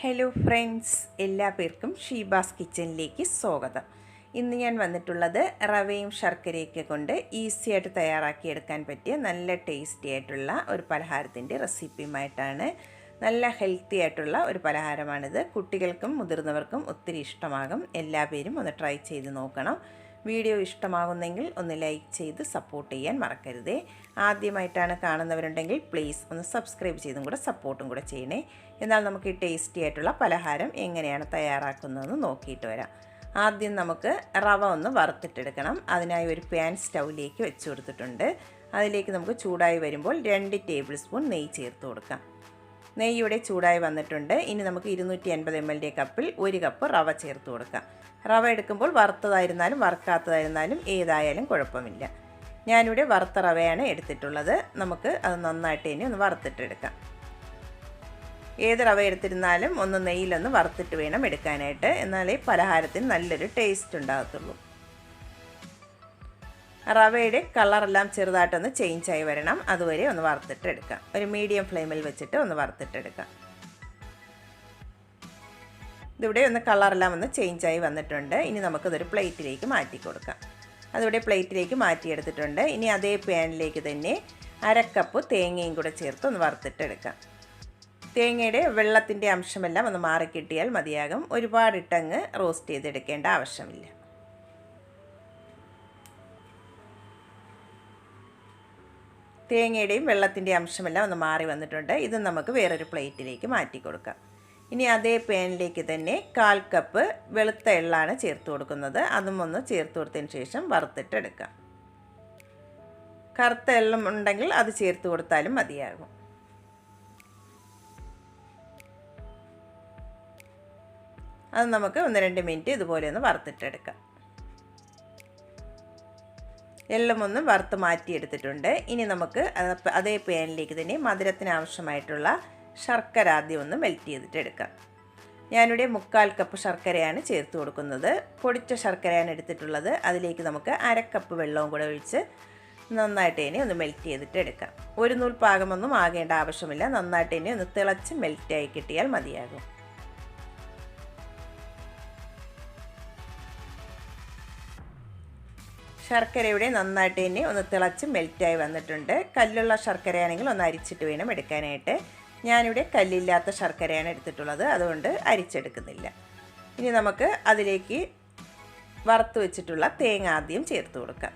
Hello friends എല്ലാ പേർക്കും ഷീബാസ് കിച്ചണിലേക്ക് സ്വാഗതം. ഇന്ന് ഞാൻ വന്നിട്ടുള്ളത് റവയും ശർക്കരയൊക്കെ കൊണ്ട് ഈസി ആയിട്ട് തയ്യാറാക്കിയെടുക്കാൻ പറ്റിയ നല്ല ടേസ്റ്റി ആയിട്ടുള്ള ഒരു പലഹാരത്തിന്റെ റെസിപ്പിയുമായിട്ടാണ്. നല്ല ഹെൽത്തി ആയിട്ടുള്ള ഒരു പലഹാരമാണിത്. കുട്ടികൾക്കും മുതിർന്നവർക്കും ഒത്തിരി ഇഷ്ടമാകും. എല്ലാ പേരും ഒന്ന് ട്രൈ ചെയ്ത് നോക്കണം. വീഡിയോ ഇഷ്ടമാകുന്നെങ്കിൽ ഒന്ന് ലൈക്ക് ചെയ്ത് സപ്പോർട്ട് ചെയ്യാൻ മറക്കരുതേ. ആദ്യമായിട്ടാണ് കാണുന്നവരുണ്ടെങ്കിൽ പ്ലീസ് ഒന്ന് സബ്സ്ക്രൈബ് ചെയ്തും കൂടെ സപ്പോർട്ടും കൂടെ ചെയ്യണേ. എന്നാൽ നമുക്ക് ഈ ടേസ്റ്റി ആയിട്ടുള്ള പലഹാരം എങ്ങനെയാണ് തയ്യാറാക്കുന്നതെന്ന് നോക്കിയിട്ട് വരാം. ആദ്യം നമുക്ക് റവ ഒന്ന് വറുത്തിട്ടെടുക്കണം. അതിനായി ഒരു പാൻ സ്റ്റൗവിലേക്ക് വെച്ച് കൊടുത്തിട്ടുണ്ട്. അതിലേക്ക് നമുക്ക് ചൂടായി വരുമ്പോൾ രണ്ട് ടേബിൾ സ്പൂൺ നെയ്യ് ചേർത്ത് കൊടുക്കാം. നെയ്യ് ഇവിടെ ചൂടായി വന്നിട്ടുണ്ട്. ഇനി നമുക്ക് ഇരുന്നൂറ്റി അൻപത് എം എൽ കപ്പിൽ ഒരു കപ്പ് റവ ചേർത്ത് കൊടുക്കാം. റവ എടുക്കുമ്പോൾ വറുത്തതായിരുന്നാലും വറുക്കാത്തതായിരുന്നാലും ഏതായാലും കുഴപ്പമില്ല. ഞാനിവിടെ വറുത്ത റവയാണ് എടുത്തിട്ടുള്ളത്. നമുക്ക് അത് നന്നായിട്ട് ഇനി ഒന്ന് വറുത്തിട്ടെടുക്കാം. ഏത് റവ എടുത്തിരുന്നാലും ഒന്ന് നെയ്യിലൊന്ന് വറുത്തിട്ട് വേണം എടുക്കാനായിട്ട്. എന്നാലേ പലഹാരത്തിന് നല്ലൊരു ടേസ്റ്റ് ഉണ്ടാകത്തുള്ളൂ. റവയുടെ കളറെല്ലാം ചെറുതായിട്ടൊന്ന് ആയി വരണം. അതുവരെ ഒന്ന് വറുത്തിട്ടെടുക്കാം. ഒരു മീഡിയം ഫ്ലെയിമിൽ വെച്ചിട്ട് ഒന്ന് വറുത്തിട്ടെടുക്കാം. ഇതിവിടെ ഒന്ന് കളറെല്ലാം ഒന്ന് ചേഞ്ച് ആയി വന്നിട്ടുണ്ട്. ഇനി നമുക്കിതൊരു പ്ലേറ്റിലേക്ക് മാറ്റി കൊടുക്കാം. അതിവിടെ പ്ലേറ്റിലേക്ക് മാറ്റിയെടുത്തിട്ടുണ്ട്. ഇനി അതേ പാനിലേക്ക് തന്നെ അരക്കപ്പ് തേങ്ങയും കൂടെ ചേർത്ത് ഒന്ന് വറുത്തിട്ടെടുക്കാം. തേങ്ങയുടെ വെള്ളത്തിന്റെ അംശമെല്ലാം ഒന്ന് മാറിക്കിട്ടിയാൽ മതിയാകും. ഒരുപാടിട്ടങ്ങ് റോസ്റ്റ് ചെയ്തെടുക്കേണ്ട ആവശ്യമില്ല. തേങ്ങയുടെയും വെള്ളത്തിന്റെ അംശമെല്ലാം ഒന്ന് മാറി വന്നിട്ടുണ്ട്. ഇത് നമുക്ക് വേറൊരു പ്ലേറ്റിലേക്ക് മാറ്റി കൊടുക്കാം. ഇനി അതേ പാനിലേക്ക് തന്നെ കാൽ കപ്പ് വെളുത്ത എള്ളാണ് ചേർത്ത് കൊടുക്കുന്നത്. അതും ഒന്ന് ചേർത്ത് കൊടുത്തതിന് ശേഷം വറുത്തിട്ടെടുക്കാം. കറുത്ത എള്ളം ഉണ്ടെങ്കിൽ അത് ചേർത്ത് കൊടുത്താലും മതിയാകും. അത് നമുക്ക് ഒന്ന് രണ്ട് മിനിറ്റ് ഇതുപോലെ ഒന്ന് വറുത്തിട്ടെടുക്കാം. എല്ലാം ഒന്ന് വറുത്ത് മാറ്റിയെടുത്തിട്ടുണ്ട്. ഇനി നമുക്ക് അതേ പാനിലേക്ക് തന്നെ മധുരത്തിന് ആവശ്യമായിട്ടുള്ള ശർക്കര ആദ്യം ഒന്ന് മെൽറ്റ് ചെയ്തിട്ട് എടുക്കാം. ഞാനിവിടെ മുക്കാൽ കപ്പ് ശർക്കരയാണ് ചേർത്ത് കൊടുക്കുന്നത്. പൊടിച്ച ശർക്കരയാണ് എടുത്തിട്ടുള്ളത്. അതിലേക്ക് നമുക്ക് അരക്കപ്പ് വെള്ളവും കൂടെ ഒഴിച്ച് നന്നായിട്ട് ഇനി ഒന്ന് മെൽറ്റ് ചെയ്തിട്ട് എടുക്കാം. ഒരു നൂൽ പാകമൊന്നും ആകേണ്ട ആവശ്യമില്ല. നന്നായിട്ട് ഇനി ഒന്ന് തിളച്ച് മെൽറ്റായി കിട്ടിയാൽ മതിയാകും. ശർക്കരയുടെ നന്നായിട്ട് തന്നെ ഒന്ന് തിളച്ച് മെൽറ്റായി വന്നിട്ടുണ്ട്. കല്ലുള്ള ശർക്കരയാണെങ്കിൽ ഒന്ന് അരിച്ചിട്ട് വേണം എടുക്കാനായിട്ട്. ഞാനിവിടെ കല്ലില്ലാത്ത ശർക്കരയാണ് എടുത്തിട്ടുള്ളത്. അതുകൊണ്ട് അരിച്ചെടുക്കുന്നില്ല. ഇനി നമുക്ക് അതിലേക്ക് വറുത്ത് വെച്ചിട്ടുള്ള തേങ്ങ ആദ്യം ചേർത്ത് കൊടുക്കാം.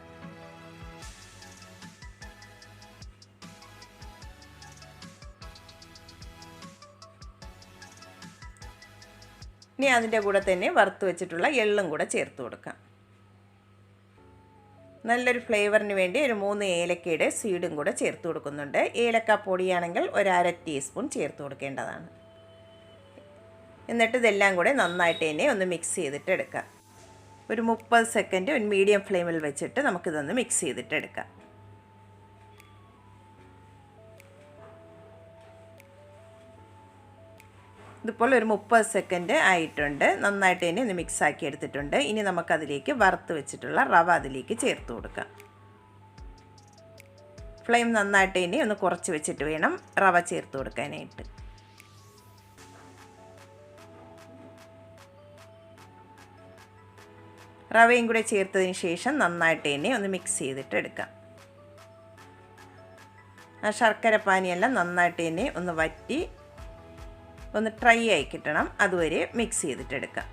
ഇനി അതിന്റെ കൂടെ തന്നെ വറുത്ത് വെച്ചിട്ടുള്ള എള്ളും കൂടെ ചേർത്ത് കൊടുക്കാം. നല്ലൊരു ഫ്ലേവറിന് വേണ്ടി ഒരു മൂന്ന് ഏലക്കയുടെ സീഡും കൂടെ ചേർത്ത് കൊടുക്കുന്നുണ്ട്. ഏലക്ക പൊടിയാണെങ്കിൽ ഒരര ടീസ്പൂൺ ചേർത്ത് കൊടുക്കേണ്ടതാണ്. എന്നിട്ട് ഇതെല്ലാം കൂടെ നന്നായിട്ട് തന്നെ ഒന്ന് മിക്സ് ചെയ്തിട്ട് എടുക്കാം. ഒരു മുപ്പത് സെക്കൻഡ് ഒരു മീഡിയം ഫ്ലെയിമിൽ വെച്ചിട്ട് നമുക്കിതൊന്ന് മിക്സ് ചെയ്തിട്ട് എടുക്കാം. ഇതിപ്പോൾ ഒരു മുപ്പത് സെക്കൻഡ് ആയിട്ടുണ്ട്. നന്നായിട്ട് ഇനി ഒന്ന് മിക്സ് ആക്കി എടുത്തിട്ടുണ്ട്. ഇനി നമുക്കതിലേക്ക് വറുത്ത് വെച്ചിട്ടുള്ള റവ അതിലേക്ക് ചേർത്ത് കൊടുക്കാം. ഫ്ലെയിം നന്നായിട്ട് ഇനി ഒന്ന് കുറച്ച് വെച്ചിട്ട് വേണം റവ ചേർത്ത് കൊടുക്കാനായിട്ട്. റവയും കൂടെ ചേർത്തതിന് ശേഷം നന്നായിട്ട് തന്നെ ഒന്ന് മിക്സ് ചെയ്തിട്ട് എടുക്കാം. ആ ശർക്കര പാനിയെല്ലാം നന്നായിട്ട് തന്നെ ഒന്ന് വറ്റി ഒന്ന് ട്രൈ ആയി കിട്ടണം. അതുവരെ മിക്സ് ചെയ്തിട്ടെടുക്കാം.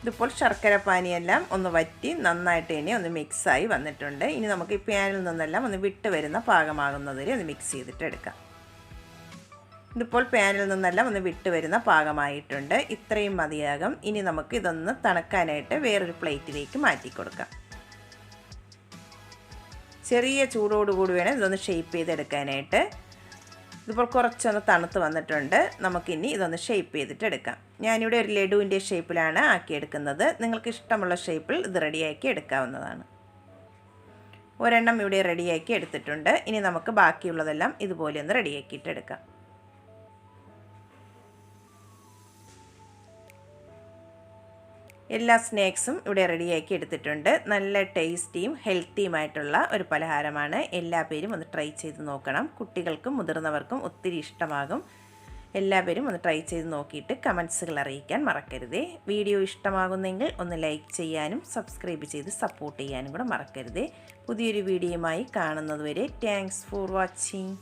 ഇതിപ്പോൾ ശർക്കര പാനിയെല്ലാം ഒന്ന് വറ്റി നന്നായിട്ട് ഇനി ഒന്ന് മിക്സായി വന്നിട്ടുണ്ട്. ഇനി നമുക്ക് ഈ പാനിൽ നിന്നെല്ലാം ഒന്ന് വിട്ട് വരുന്ന പാകമാകുന്നതുവരെ ഒന്ന് മിക്സ് ചെയ്തിട്ട് എടുക്കാം ഇതിപ്പോൾ പാനിൽ നിന്നെല്ലാം ഒന്ന് വിട്ട് വരുന്ന പാകമായിട്ടുണ്ട്. ഇത്രയും മതിയാകും. ഇനി നമുക്ക് ഇതൊന്ന് തണുക്കാനായിട്ട് വേറൊരു പ്ലേറ്റിലേക്ക് മാറ്റി കൊടുക്കാം ചെറിയ ചൂടോടുകൂടി വേണം ഇതൊന്ന് ഷേപ്പ് ചെയ്തെടുക്കാനായിട്ട്. ഇതിപ്പോൾ കുറച്ചൊന്ന് തണുത്ത് വന്നിട്ടുണ്ട്. നമുക്കിനി ഇതൊന്ന് ഷേപ്പ് ചെയ്തിട്ട് എടുക്കാം ഞാനിവിടെ ഒരു ലഡുവിന്റെ ഷേപ്പിലാണ് ആക്കിയെടുക്കുന്നത്. നിങ്ങൾക്ക് ഇഷ്ടമുള്ള ഷേപ്പിൽ ഇത് റെഡിയാക്കി എടുക്കാവുന്നതാണ്. ഒരെണ്ണം ഇവിടെ റെഡിയാക്കി എടുത്തിട്ടുണ്ട്. ഇനി നമുക്ക് ബാക്കിയുള്ളതെല്ലാം ഇതുപോലെ ഒന്ന് റെഡിയാക്കിയിട്ട് എല്ലാ സ്നാക്സും ഇവിടെ റെഡിയാക്കി എടുത്തിട്ടുണ്ട്. നല്ല ടേസ്റ്റിയും ഹെൽത്തിയുമായിട്ടുള്ള ഒരു പലഹാരമാണ്. എല്ലാ പേരും ഒന്ന് ട്രൈ ചെയ്ത് നോക്കണം. കുട്ടികൾക്കും മുതിർന്നവർക്കും ഒത്തിരി ഇഷ്ടമാകും. എല്ലാവരും ഒന്ന് ട്രൈ ചെയ്ത് നോക്കിയിട്ട് കമൻസുകൾ അറിയിക്കാൻ മറക്കരുതേ. വീഡിയോ ഇഷ്ടമാകുന്നെങ്കിൽ ഒന്ന് ലൈക്ക് ചെയ്യാനും സബ്സ്ക്രൈബ് ചെയ്ത് സപ്പോർട്ട് ചെയ്യാനും കൂടെ മറക്കരുതേ. പുതിയൊരു വീഡിയോയുമായി കാണുന്നതുവരെ താങ്ക്സ് ഫോർ വാച്ചിങ്